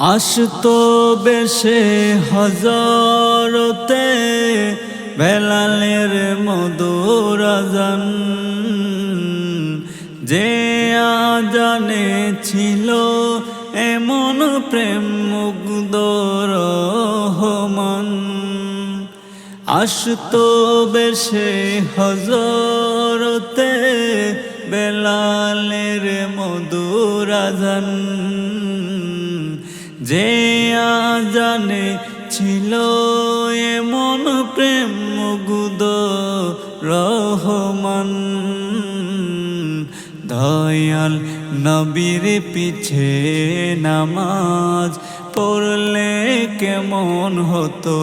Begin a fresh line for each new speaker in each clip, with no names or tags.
আসতো বেশে হজরতে বেলালের মধুরাজন যে আজানে ছিল এমন প্রেম মুগ্ধ রহমান। আসতো বেশে হজরতে বেলালের মধুরাজন যে আজানে ছিল এমন প্রেম মুগ্ধ রহমান। দয়াল নবীর পিছে নামাজ পড়লে কেমন হতো?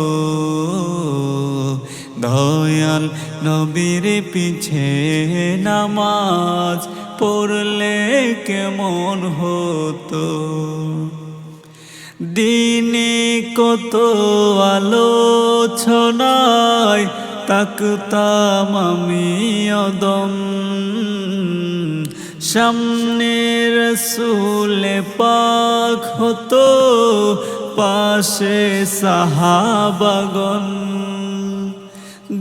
দয়াল নবীর পিছে নামাজ পড়লে কেমন হতো? দিনে কত আলোচনায় তাকতাম আমি অদম। সামনের রসুলে পাক হতো, পাশে সাহাবাগন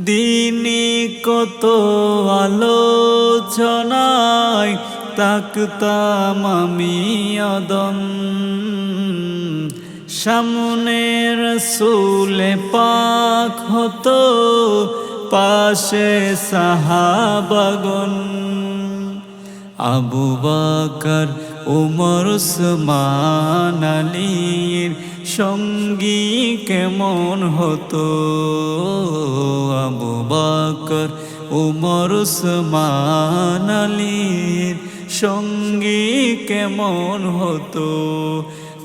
দিনে কত আলোচনায় তাকতাম আমি অদম। সামনের সুলে পাক হতো পাশে সাহাবাগন আবু বাকর, উমর, উসমান, আলীর সঙ্গী কেমন হতো? আবু বাকর, উমর, উসমান, আলীর সঙ্গী কেমন হতো?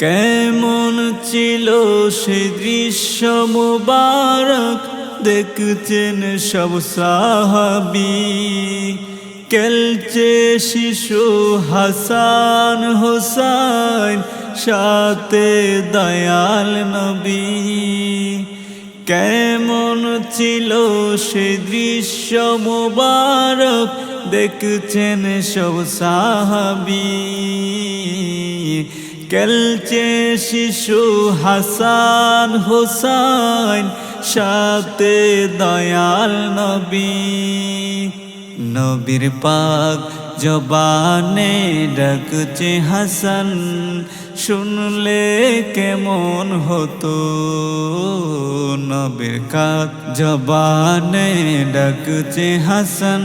কেমন ছিল সে দৃশ্য মুবারক? দেখছেন সব সাহাবি। কেলচে শিশু হাসান হোসাইন, সাথে দয়াল নবী। কেমন ছিল সে দৃশ্য মুবারক? দেখছেন সব সাহাবি। কেলচে শিশু হাসান হোসাইন, সাথে দয়াল নবী। নবীর পাক জবানে ডাকছে হাসান, শুনলে কেমন হতো? নবীর কাক জবানে ডাকছে হাসান